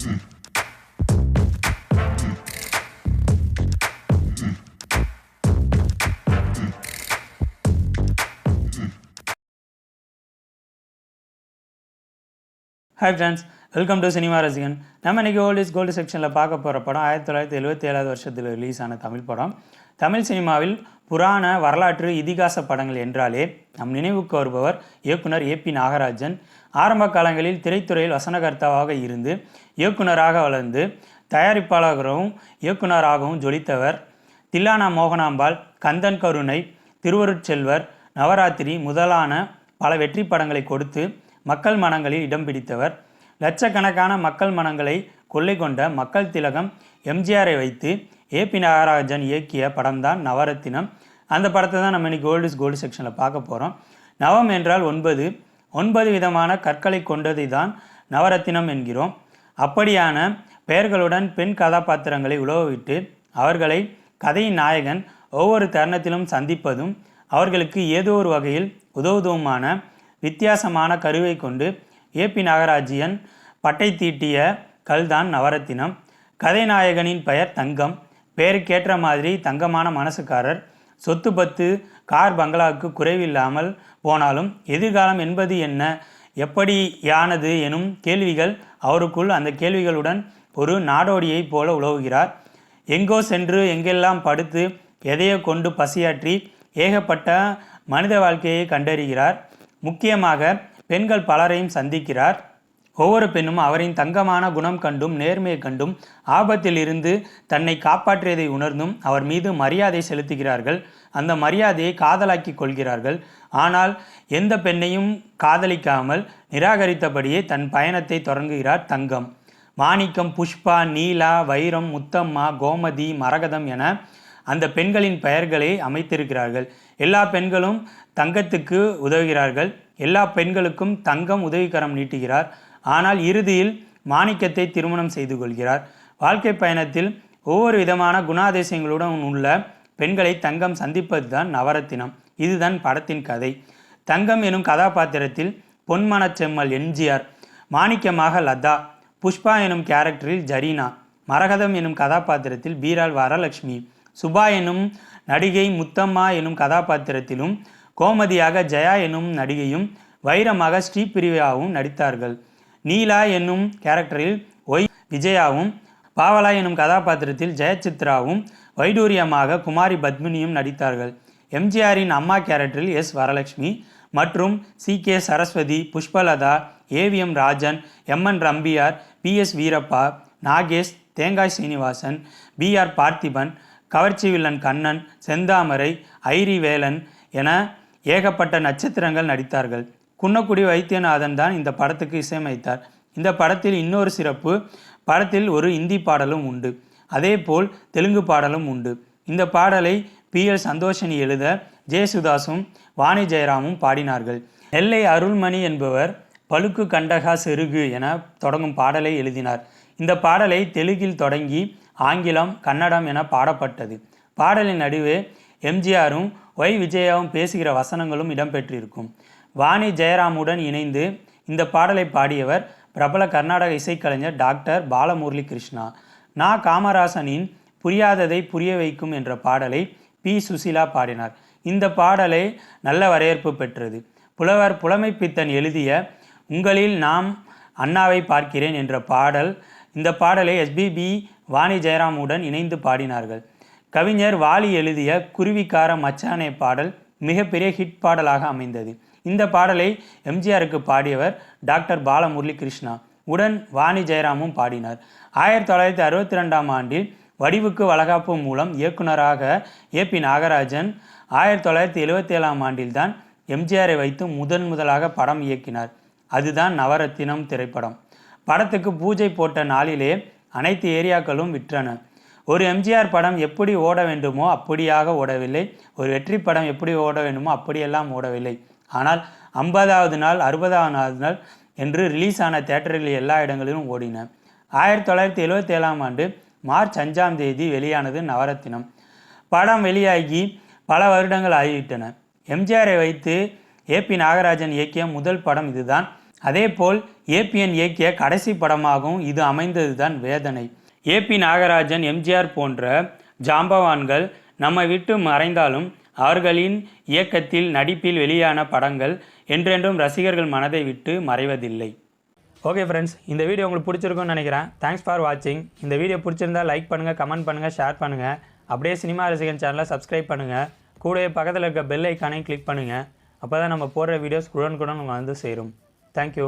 Mm-hmm. Hi friends welcome to cinema Rasigan நம்ம இன்றைக்கி old is gold செக்ஷனில் பார்க்க போகிற படம் ஆயிரத்தி தொள்ளாயிரத்தி எழுபத்தி ஏழாவது வருஷத்தில் ரிலீஸ் ஆன தமிழ் படம். தமிழ் சினிமாவில் புராண வரலாற்று இதிகாச படங்கள் என்றாலே நம் நினைவுக்கு வருபவர் இயக்குனர் ஏபி நாகராஜன். ஆரம்ப காலங்களில் திரைத்துறையில் வசனகர்த்தாவாக இருந்து இயக்குனராக வளர்ந்து தயாரிப்பாளராகவும் இயக்குனராகவும் ஜொலித்தவர். தில்லானா மோகனாம்பாள் கந்தன் கருணை திருவருட்செல்வர் நவராத்திரி முதலான பல வெற்றி படங்களை கொடுத்து மக்கள் மனங்களில் இடம் பிடித்தவர். லட்சக்கணக்கான மக்கள் மனங்களை கொள்ளை கொண்ட மக்கள் திலகம் எம்ஜிஆரை வைத்து ஏபி நாகராஜன் இயக்கிய படம்தான் நவரத்தினம். அந்த படத்தை தான் நம்ம இன்னைக்கு கோல்டு இஸ் கோல்டு செக்ஷனில் பார்க்க போகிறோம் நவம் என்றால் ஒன்பது. ஒன்பது விதமான கற்களை கொண்டதை தான் நவரத்தினம் என்கிறோம். அப்படியான பெயர்களுடன் பெண் கதாபாத்திரங்களை உழவவிட்டு அவர்களை கதையின் நாயகன் ஒவ்வொரு தருணத்திலும் சந்திப்பதும் அவர்களுக்கு ஏதோ ஒரு வகையில் உதவுதுமான வித்தியாசமான கருவை கொண்டு ஏபி நாகராஜியன் பட்டை தீட்டிய கல்தான் நவரத்தினம் கதைநாயகனின் பெயர் தங்கம் பேருக்கேற்ற மாதிரி தங்கமான மனசுக்காரர் சொத்து பத்து கார் பங்களாவுக்கு குறைவில்லாமல் போனாலும் எதிர்காலம் என்பது என்ன எப்படியானது எனும் கேள்விகள் அவருக்குள் அந்த கேள்விகளுடன் ஒரு நாடோடியைப் போல உலவுகிறார். எங்கோ சென்று எங்கெல்லாம் படுத்து எதையோ கொண்டு பசியாற்றி ஏகப்பட்ட மனித வாழ்க்கையை கண்டறிகிறார். முக்கியமாக பெண்கள் பலரையும் சந்திக்கிறார். ஒவ்வொரு பெண்ணும் அவரின் தங்கமான குணம் கண்டும் நேர்மையை கண்டும் ஆபத்தில் இருந்து தன்னை காப்பாற்றியதை உணர்ந்தும் அவர் மீது மரியாதை செலுத்துகிறார்கள். அந்த மரியாதையை காதலாக்கி கொள்கிறார்கள். ஆனால் எந்த பெண்ணையும் காதலிக்காமல் நிராகரித்தபடியே தன் பயணத்தை தொடங்குகிறார் தங்கம். மாணிக்கம் புஷ்பா நீலா வைரம் முத்தம்மா கோமதி மரகதம் என அந்த பெண்களின் பெயர்களை அமைத்திருக்கிறார்கள். எல்லா பெண்களும் தங்கத்துக்கு உதவுகிறார்கள். எல்லா பெண்களுக்கும் தங்கம் உதவிக்கரம் நீட்டுகிறார். ஆனால் இறுதியில் மாணிக்கத்தை திருமணம் செய்து கொள்கிறார். வாழ்க்கை பயணத்தில் ஒவ்வொரு விதமான குணாதிசயங்களுடன் உள்ள பெண்களை தங்கம் சந்திப்பது தான் நவரத்தினம். இதுதான் படத்தின் கதை. தங்கம் எனும் கதாபாத்திரத்தில் பொன்மனச் செம்மல் எம்ஜிஆர் மாணிக்கமாக லதா புஷ்பா எனும் கேரக்டரில் ஜரீனா மரகதம் எனும் கதாபாத்திரத்தில் பீரால் வரலட்சுமி சுபா எனும் நடிகை முத்தம்மா எனும் கதாபாத்திரத்திலும் கோமதியாக ஜெயா எனும் நடிகையும் வைரமாக ஸ்ரீபிரியாவும் நடித்தார்கள். நீலா என்னும் கேரக்டரில் ஒய் விஜயாவும் பாவலா எனும் கதாபாத்திரத்தில் ஜெயசித்ராவும் வைடூரியமாக குமாரி பத்மினியும் நடித்தார்கள். எம்ஜிஆரின் அம்மா கேரக்டரில் எஸ் வரலட்சுமி மற்றும் C K Saraswathi Pushpalatha AVM Rajan MN Nambiar P S Veerappa Nagesh Thengai Srinivasan P R Parthiban கவர்ச்சி வில்லன் கண்ணன் செந்தாமரை ஐரி வேலன் என ஏகப்பட்ட நட்சத்திரங்கள் நடித்தார்கள். குன்னக்குடி வைத்தியநாதன் தான் இந்த படத்துக்கு இசையமைத்தார். இந்த படத்தில் இன்னொரு சிறப்பு படத்தில் ஒரு இந்தி பாடலும் உண்டு. அதேபோல் தெலுங்கு பாடலும் உண்டு. இந்த பாடலை பி எல் சந்தோஷினி எழுத ஜெயசுதாசும் வாணி ஜெயராமும் பாடினார்கள். நெல்லை அருள்மணி என்பவர் பழுக்கு கண்டகா செருகு என தொடங்கும் பாடலை எழுதினார். இந்த பாடலை தெலுங்கில் தொடங்கி ஆங்கிலம் கன்னடம் என பாடப்பட்டது. பாடலின் நடுவே எம்ஜிஆரும் ஒய். விஜயாவும் பேசுகிற வசனங்களும் இடம்பெற்றிருக்கும். வாணி ஜெயராமுடன் இணைந்து இந்த பாடலை பாடியவர் பிரபல கர்நாடக இசைக்கலைஞர் டாக்டர் பாலமுரளி கிருஷ்ணா நா. காமராசனின் புரியாததை புரிய வைக்கும் என்ற பாடலை பி. சுசிலா பாடினார். இந்த பாடலை நல்ல வரவேற்பு பெற்றது. புலவர் புலமைப்பித்தன் எழுதிய உங்களில் நாம் அண்ணாவை பார்க்கிறேன் என்ற பாடல் இந்த பாடலை எஸ்பிபி வாணி ஜெயராமுடன் இணைந்து பாடினார்கள். கவிஞர் வாலி எழுதிய குருவிக்கார மச்சானே பாடல் மிகப்பெரிய ஹிட் பாடலாக அமைந்தது. இந்த பாடலை எம்ஜிஆருக்கு பாடியவர் டாக்டர் பாலமுரளி கிருஷ்ணா உடன் வாணி ஜெயராமும் பாடினார். ஆயிரத்தி தொள்ளாயிரத்தி அறுபத்தி ரெண்டாம் ஆண்டில் வடிவுக்கு வளகாப்பு மூலம் இயக்குனராக ஏபி நாகராஜன் ஆயிரத்தி தொள்ளாயிரத்தி எழுபத்தி ஏழாம் ஆண்டில்தான் எம்ஜிஆரை வைத்து முதன் முதலாக படம் இயக்கினார். அதுதான் நவரத்தினம் திரைப்படம். படத்துக்கு பூஜை போட்ட நாளிலே அனைத்து ஏரியாக்களும் விற்றன. ஒரு எம்ஜிஆர் படம் எப்படி ஓட வேண்டுமோ அப்படியாக ஓடவில்லை. ஒரு வெற்றி படம் எப்படி ஓட வேண்டுமோ அப்படியெல்லாம் ஓடவில்லை. ஆனால் ஐம்பதாவது நாள் அறுபதாவது நாள் என்று ரிலீஸ் ஆன தேட்டர்களில் எல்லா இடங்களிலும் ஓடின. ஆயிரத்தி தொள்ளாயிரத்தி எழுபத்தி ஏழாம் ஆண்டு மார்ச் அஞ்சாம் தேதி வெளியானது நவரத்தினம். படம் வெளியாகி பல வருடங்கள் ஆகிவிட்டன. எம்ஜிஆரை வைத்து ஏபி நாகராஜன் இயக்கிய முதல் படம் இதுதான். அதேபோல் ஏபிஎன் இயக்கிய கடைசி படமாகவும் இது அமைந்ததுதான் வேதனை. ஏபி நாகராஜன் எம்ஜிஆர் போன்ற ஜாம்பவான்கள் நம்மை விட்டு மறைந்தாலும் அவர்களின் இயக்கத்தில் நடிப்பில் வெளியான படங்கள் என்றென்றும் ரசிகர்கள் மனதை விட்டு மறைவதில்லை. ஓகே ஃப்ரெண்ட்ஸ் இந்த வீடியோ உங்களுக்கு பிடிச்சிருக்கும்னு நினைக்கிறேன். தேங்க்ஸ் ஃபார் வாட்சிங் இந்த வீடியோ பிடிச்சிருந்தா லைக் பண்ணுங்கள் கமெண்ட் பண்ணுங்கள் ஷேர் பண்ணுங்கள் அப்படியே சினிமா ரசிகன் சேனலை சப்ஸ்கிரைப் பண்ணுங்கள் கூடவே பக்கத்தில் இருக்க பெல் ஐக்கானையும் கிளிக் பண்ணுங்கள் அப்போ தான் நம்ம போடுற வீடியோஸ் குடன் குடன் வந்து சேரும். தேங்க்யூ